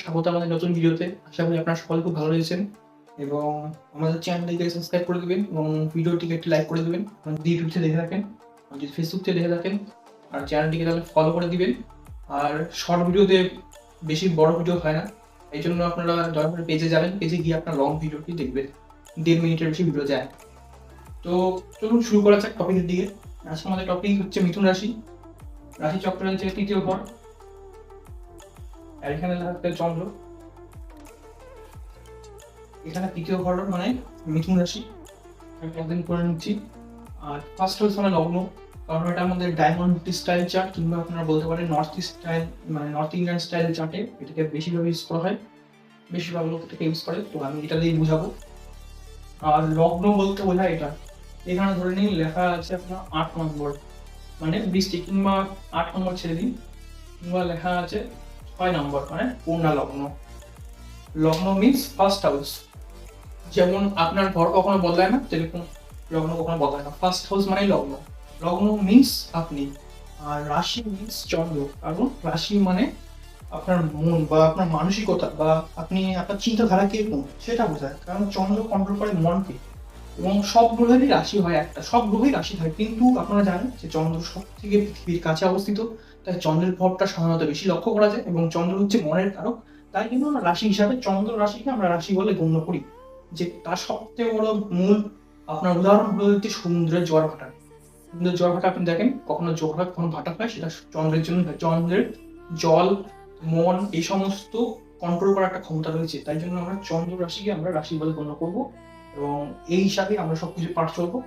স্বাগত আমাদের নতুন ভিডিওতে। আশা করি আপনারা সকলে খুব ভালো রয়েছেন। এবং আমাদের চ্যানেলটিকে সাবস্ক্রাইব করে দেবেন এবং ভিডিওটিকে একটি লাইক করে দেবেন। যদি ইউটিউব দেখে থাকেন যদি ফেসবুক থেকে দেখে থাকেন, আর চ্যানেলটিকে তাহলে ফলো করে দিবেন। আর শর্ট ভিডিওতে বেশি বড় ভিডিও হয় না। এই জন্য আপনারা দয়া করে পেজে যাবেন। পেজে গিয়ে আপনার লং ভিডিওটি দেখবেন। দেড় মিনিটের বেশি ভিডিও যায় তো চলুন শুরু করা যাক টপিকের দিকে। আজকে আমাদের টপিক হচ্ছে মিথুন রাশি। রাশি যে তৃতীয় ঘর। আর এখানে থাকবে চন্দ্র। এখানে তৃতীয় ঘর মানে মিথুন রাশি। আমি করে নিচ্ছি। আর ফার্স্ট হাউস মানে লগ্ন, কারণ এটা আমাদের ডায়মন্ড স্টাইল চার্ট কিংবা আপনারা বলতে পারেন নর্থ স্টাইল মানে নর্থ ইন্ডিয়ান স্টাইল চার্টে এটাকে বেশিরভাগ ইউজ করা হয়। বেশিরভাগ লোক এটাকে ইউজ করে, তো আমি এটা দিয়ে বুঝাবো। আর লগ্ন বলতে বোঝায় এটা। এখানে ধরে নিন লেখা আছে আপনার আট নম্বর মানে বৃষ্টি কিংবা আট নম্বর ছেড়ে দিন। কিংবা লেখা আছে ছয় নম্বর মানে পূর্ণা লগ্ন। লগ্ন মিনস ফার্স্ট হাউস যেমন আপনার ঘর কখনো বদলায় না, যেরকম লগ্ন কখনো বদলায় না। ফার্স্ট হাউস মানে লগ্ন। লগ্ন মিনস আপনি। আর রাশি মিনস চন্দ্র। কারণ রাশি মানে আপনার মন বা আপনার মানসিকতা বা আপনি আপনার চিন্তাধারা কীরকম, সেটা বোঝায়। কারণ চন্দ্র কন্ট্রোল করে মনকে। এবং সব গ্রহেরই রাশি হয় একটা, সব গ্রহেই রাশি থাকে। কিন্তু আপনারা জানেন যে চন্দ্র সব থেকে পৃথিবীর কাছে অবস্থিত, তাই চন্দ্রের প্রভাবটা সাধারণত বেশি লক্ষ্য করা যায় এবং চন্দ্র হচ্ছে মনের কারক। তাই কিন্তু আমরা রাশি হিসাবে চন্দ্র রাশিকে আমরা রাশি বলে গণ্য করি, যে তার সবথেকে বড় মূল, আপনার উদাহরণ হলো হচ্ছে সমুদ্রের জোয়ার ভাটা। সমুদ্রের জোয়ার ভাটা আপনি দেখেন, কখনো জোয়ার হয়, কখনো ভাটা হয়, সেটা চন্দ্রের জন্য চন্দ্রের জল, মন, এই সমস্ত কন্ট্রোল করার একটা ক্ষমতা রয়েছে। তাই জন্য আমরা চন্দ্র রাশিকে আমরা রাশি বলে গণ্য করব। এবং এই হিসাবে আমরা সবকিছু পাঠ চলবো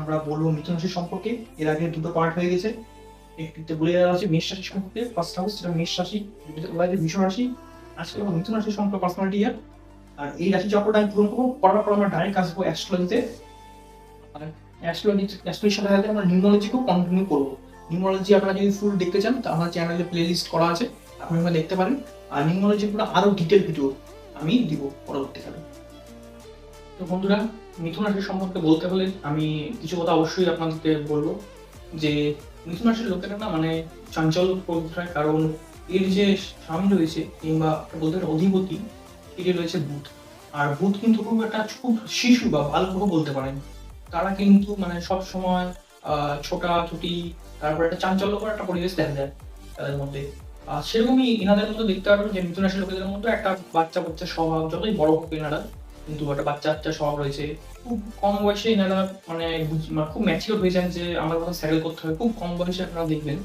আমরা বলব মিথুন রাশি সম্পর্কে। এর আগে দুটো পার্ট হয়ে গেছে। একটিতে বলে দেওয়া আছে মেষ রাশি সম্পর্কে ফার্স্ট হাউস যেটা মেষ রাশি বলা আছে বিষ রাশি। আজকে আমরা মিথুন রাশি সম্পর্কে পার্সোনালিটি ইয়ার আর এই রাশি চক্রটা আমি পূরণ করব। করার পর আমরা ডাইরেক্ট আসব অ্যাস্ট্রোলজিতে আর অ্যাস্ট্রোলজি অ্যাস্ট্রোলজির সাথে সাথে আমরা নিউমোলজিকেও কন্টিনিউ করব। নিউমোলজি আপনারা যদি ফুল দেখতে চান, তা আমার চ্যানেলে প্লে লিস্ট করা আছে। আপনি দেখতে পারেন। আর নিউমোলজি পুরো আরও ডিটেল ভিডিও আমি দিব পরবর্তীকালে। তো বন্ধুরা, মিথুন রাশি সম্পর্কে বলতে হলে আমি কিছু কথা অবশ্যই আপনাদেরকে বলব যে, মিথুন রাশির লোকেরা না মানে চাঞ্চল প্রকৃতির হয় কারণ এর যে স্বামী রয়েছে কিংবা বলতে অধিপতি এটি রয়েছে বুধ। আর বুধ কিন্তু খুব একটা খুব শিশু বা বালগ্রহ বলতে পারেন। তারা কিন্তু মানে সব সময় ছোটাছুটি তারপর একটা চাঞ্চল্যকর একটা পরিবেশ দেখা যায় তাদের মধ্যে। আর সেরকমই এনাদের মধ্যে দেখতে পারবেন যে, মিথুন রাশির লোকেদের মধ্যে একটা বাচ্চা বাচ্চা স্বভাব, যতই বড় হোক, এনারা কিন্তু একটা বাচ্চা বাচ্চা স্বভাব রয়েছে। খুব কম বয়সে এনারা মানে খুব ম্যাচিওর হয়ে যান যে আমার কথা স্যাটেল করতে হবে। খুব কম বয়সে আপনারা দেখবেন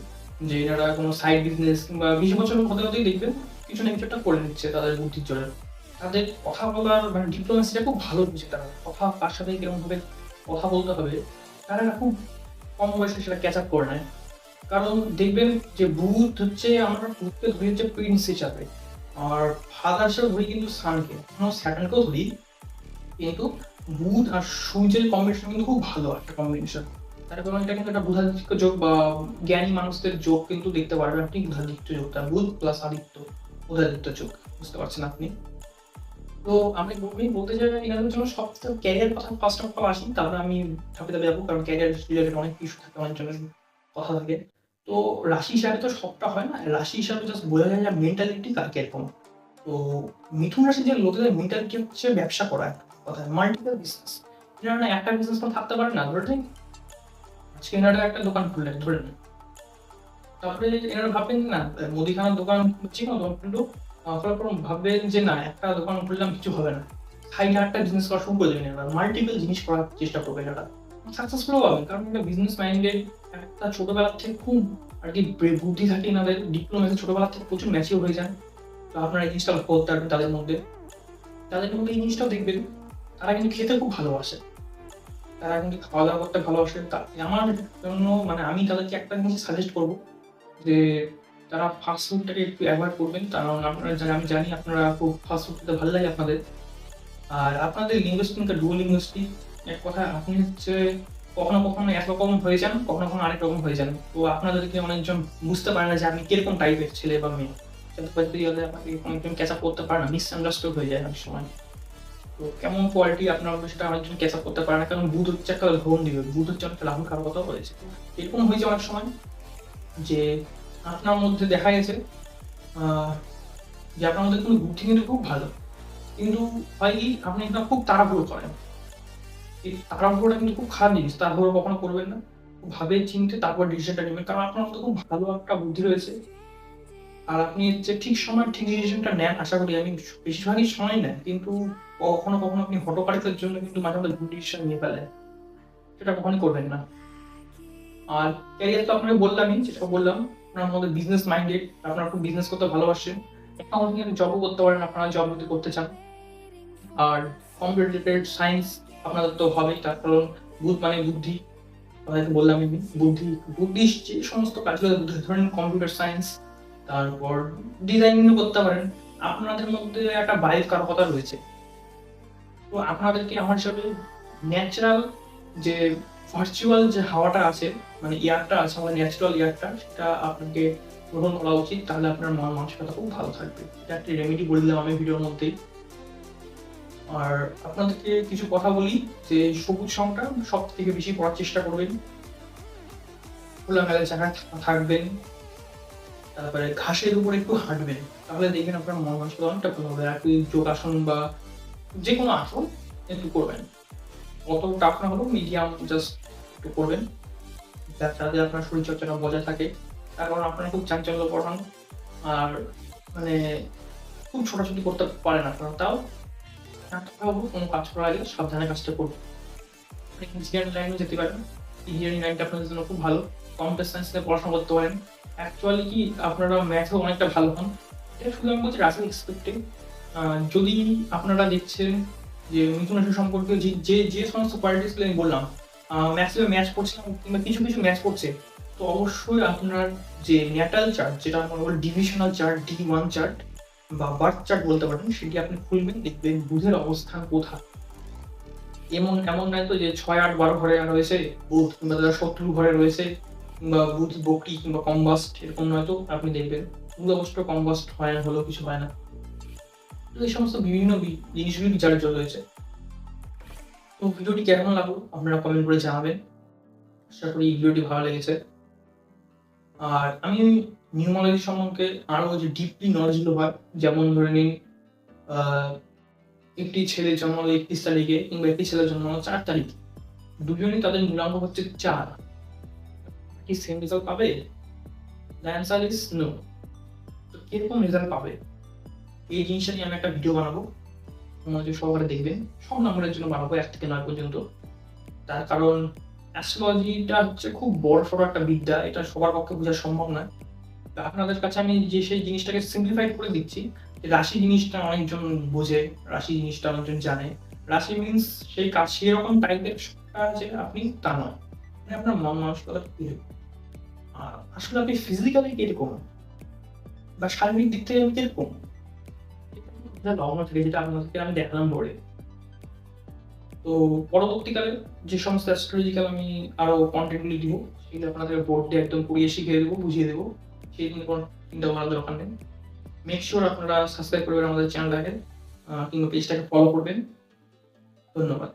যে এনারা কোনো সাইড বিজনেস কিংবা বিশ বছর হতে হতেই দেখবেন কিছু না কিছু একটা করে নিচ্ছে তাদের বুদ্ধির জন্য তাদের কথা বলার মানে ডিপ্লোমেসিটা খুব ভালো বুঝে তারা। কথা কার সাথে কীরকম ভাবে কথা বলতে হবে তারা খুব কম বয়সে সেটা ক্যাচ আপ করে নেয়। কারণ দেখবেন যে বুথ হচ্ছে আমরা বুথকে ধরি হচ্ছে প্রিন্স হিসাবে। আর ফাদার হিসেবে ধরি কিন্তু সানকে আমরা স্যাটানকেও ধরি কিন্তু বুধ আর সূর্যের কম্বিনেশন কিন্তু খুব ভালো একটা কম্বিনেশন এটা কিন্তু একটা বুধাদিত্য যোগ বা জ্ঞানী মানুষদের যোগ কিন্তু দেখতে পারবেন আপনি, বুধাদিত্য বুধ প্লাস আদিত্য, বুধাদিত্য যোগ, বুঝতে পারছেন আপনি? তো আমি বলতে চাই সবথেকে ক্যারিয়ার কথা ফার্স্ট অফ অল আসি আমি ধাপে ধাপে যাব, কারণ ক্যারিয়ার রিলেটেড অনেক ইস্যু থাকে, অনেক জনের কথা থাকে। তো রাশি হিসাবে তো সবটা হয় না, রাশি হিসাবে জাস্ট বোঝা যায় যে মেন্টালিটি কার কীরকম। তো মিথুন রাশি যে লোকেদের মেন্টালিটি হচ্ছে ব্যবসা করা একটা। মাল্টিপল বিজনেস না একটা বিজনেস থাকতে পারে না, ধরে নিন আজকে এনারা একটা দোকান খুললেন, ধরে নিন তারপরে এনারা ভাববেন না মুদিখানার দোকান হচ্ছে না দোকান করার ভাববেন যে না, একটা দোকান খুললাম কিছু হবে না। সাইডে একটা বিজনেস করা শুরু করে দেবেন এনারা। মাল্টিপল জিনিস করার চেষ্টা করবে এনারা। সাকসেসফুল হবে, কারণ এটা বিজনেস মাইন্ডেড একটা ছোটবেলা থেকে খুব আর কি বুদ্ধি থাকে এনাদের। ডিপ্লোমেসি ছোটবেলা থেকে প্রচুর ম্যাচিওর হয়ে যান। তো আপনারা এই জিনিসটা করতে পারবেন তাদের মধ্যে। তাদের মধ্যে এই জিনিসটাও দেখবেন। তারা কিন্তু খেতে খুব ভালোবাসে। তারা কিন্তু খাওয়া দাওয়া করতে ভালোবাসে। আমার জন্য মানে আমি তাদেরকে একটা জিনিস সাজেস্ট করব যে, তারা ফাস্ট ফুডটাকে একটু অ্যাভয়েড করবেন। কারণ আপনারা আমি জানি আপনারা খুব ফাস্ট ফুড খেতে ভালো লাগে আপনাদের। আর আপনাদের লিঙ্গুইস্টিক ডুয়াল লিঙ্গুইস্টিক এক কথা আপনি হচ্ছে কখনো কখনো একরকম হয়ে যান, কখনো কখনো আরেক রকম হয়ে যান। তো আপনাদেরকে অনেকজন বুঝতে পারে না যে আপনি কীরকম টাইপের ছেলে বা মেয়ে। কিন্তু আপনাকে অনেকজন ক্যাচ আপ করতে পারে না মিসআন্ডারস্টুড হয়ে যায় অনেক সময়। তো কেমন কোয়ালিটি আপনার সেটা অনেকজন ক্যাচ আপ করতে পারে না, কারণ বুধ হচ্ছে একটা ভ্রমণ দিবে বুধ হচ্ছে অনেকটা লাভ খারাপ কথা হয়েছে এরকম হয়েছে অনেক সময় যে আপনার মধ্যে দেখা গেছে যে আপনার মধ্যে কোনো বুদ্ধি কিন্তু খুব ভালো, কিন্তু হয় কি, আপনি এটা খুব তাড়াহুড়ো করেন। এই তাড়াহুড়োটা কিন্তু খুব খারাপ জিনিস, তাড়াহুড়ো কখনো করবেন না। ভাবে, চিনতে, তারপর ডিসিশনটা নেবেন। কারণ আপনার মধ্যে খুব ভালো একটা বুদ্ধি রয়েছে আর আপনি যে ঠিক সময়, ঠিক ডিসিশনটা নেন, আশা করি, আমি বেশিরভাগই সময় নেন, কিন্তু কখনো কখনো আপনি হটকারিতার জন্য কিন্তু মাঝে মাঝে ভুল ডিসিশন নিয়ে ফেলেন। সেটা কখনই করবেন না। আর ক্যারিয়ার তো আপনাকে বললামই, যেটা বললাম, আপনার মধ্যে বিজনেস মাইন্ডেড আপনারা খুব বিজনেস করতে ভালোবাসেন। আমাদের কিন্তু জবও করতে পারেন, আপনারা জব যদি করতে চান। আর কম্পিউটার সায়েন্স আপনাদের তো হবেই, তার কারণ বুধ মানে বুদ্ধি। আপনাকে বললাম আমি বুদ্ধি বুদ্ধি যে সমস্ত কাজগুলো, ধরেন কম্পিউটার সায়েন্স তারপর ডিজাইনিং করতে পারেন। আপনাদের মধ্যে একটা বাইরের কারকতা রয়েছে। তো আপনাদেরকে আমার হিসাবে ন্যাচারাল যে ভার্চুয়াল যে হাওয়াটা আছে মানে এয়ারটা আছে, আমাদের ন্যাচারাল এয়ারটা সেটা আপনাকে গ্রহণ করা উচিত। তাহলে আপনার মন মানসিকতা খুব ভালো থাকবে। এটা একটা রেমেডি বলে দিলাম আমি ভিডিওর মধ্যেই। আর আপনাদেরকে কিছু কথা বলি, যে সবুজ সংটা সব থেকে বেশি পড়ার চেষ্টা করবেন। খোলামেলা জায়গায় থাকবেন। তারপরে ঘাসের উপর একটু হাঁটবেন। তাহলে দেখবেন আপনার মন মানসিকতা ভালো হবে। আর যোগাসন বা যে কোনো আসন একটু করবেন। অত টাফ না হলেও মিডিয়াম জাস্ট একটু করবেন। যাতে আপনার শরীরচর্চাটা বজায় থাকে। তার কারণ আপনারা খুব চাঞ্চল্য পড়ান আর মানে খুব ছোটাছুটি করতে পারেন আপনারা। তাও কোনো কাজ করার আগে সাবধানে কাজটা করুন। আপনি ইঞ্জিনিয়ারিং লাইনে যেতে পারেন। ইঞ্জিনিয়ারিং লাইনটা আপনাদের জন্য খুব ভালো। কম্পিউটার সায়েন্স নিয়ে পড়াশোনা করতে পারেন। অ্যাকচুয়ালি কি, আপনারা ম্যাথেও অনেকটা ভালো হন। এটা শুধু আমি বলছি রাশি এক্সপেক্টিং যদি আপনারা দেখছেন যে মিথুন রাশি সম্পর্কে যে যে সমস্ত কোয়ালিটিসগুলো আমি বললাম ম্যাক্সিমাম ম্যাচ করছে কিংবা কিছু কিছু ম্যাচ করছে তো অবশ্যই আপনার যে ন্যাটাল চার্ট যেটা আমরা বলি divisional chart D one chart বা বার্থ চার্ট বলতে পারেন, সেটি আপনি খুলবেন, দেখবেন বুধের অবস্থান কোথায়। এমন এমন নয় তো যে ছয় আট বারো ঘরে রয়েছে, বুধ কিংবা তারা শত্রু ঘরে রয়েছে কিংবা বুধ বকরি কিংবা কম্বাস্ট এরকম নয়তো আপনি দেখবেন। বুধ অবশ্য কম্বাস্ট হয় না, হলেও কিছু হয় না। তো এই সমস্ত বিভিন্ন জিনিসগুলি বিচারের জন্য রয়েছে তো ভিডিওটি কেমন লাগল? আপনারা কমেন্ট করে জানাবেন। আশা করি এই ভিডিওটি ভালো লেগেছে। আর আমি নিউমোলজি সম্পর্কে আরও যে ডিপলি নলেজগুলো হয়, যেমন ধরে নিন একটি ছেলে জন্মালো একত্রিশ তারিখে কিংবা একটি ছেলে জন্মালো চার তারিখে। দুজনই তাদের মূলাঙ্ক হচ্ছে চার। কি সেম রেজাল্ট পাবে? দ্য অ্যান্সার ইজ নো তো কীরকম রেজাল্ট পাবে? এই জিনিসটা নিয়ে আমি একটা ভিডিও বানাবো। মনোযোগ সহকারে দেখবেন সব নম্বরের জন্য বানাবো, এক থেকে নয় পর্যন্ত। তার কারণ অ্যাস্ট্রোলজিটা হচ্ছে খুব বড় সড়ো একটা বিদ্যা। এটা সবার পক্ষে বোঝা সম্ভব তা আপনাদের কাছে আমি যে সেই জিনিসটাকে সিম্পলিফাইড করে দিচ্ছি রাশি জিনিসটা অনেকজন বোঝে, রাশি জিনিসটা অনেকজন জানে। রাশি মিনস সেই কাজ, সেই রকম টাইপের যে আপনি তা নয়। আপনার মন মানসিকতা কীরকম আর আসলে আপনি ফিজিক্যালি কীরকম? বা শারীরিক দিক থেকে আমি কীরকম লগ্ন থেকে যেটা আপনাদেরকে আমি দেখালাম বোর্ডে তো পরবর্তীকালে যে সমস্ত অ্যাস্ট্রোলজিক্যাল আমি আরও কন্টেন্টগুলি দিব, সেগুলো আপনাদের বোর্ড একদম পড়িয়ে শিখিয়ে দেবো, বুঝিয়ে দেবো। সেই দিন কোনো চিন্তা করার দরকার নেই। মেক শিওর আপনারা সাবস্ক্রাইব করবেন আমাদের চ্যানেলটাকে কিংবা পেজটাকে ফলো করবেন। ধন্যবাদ।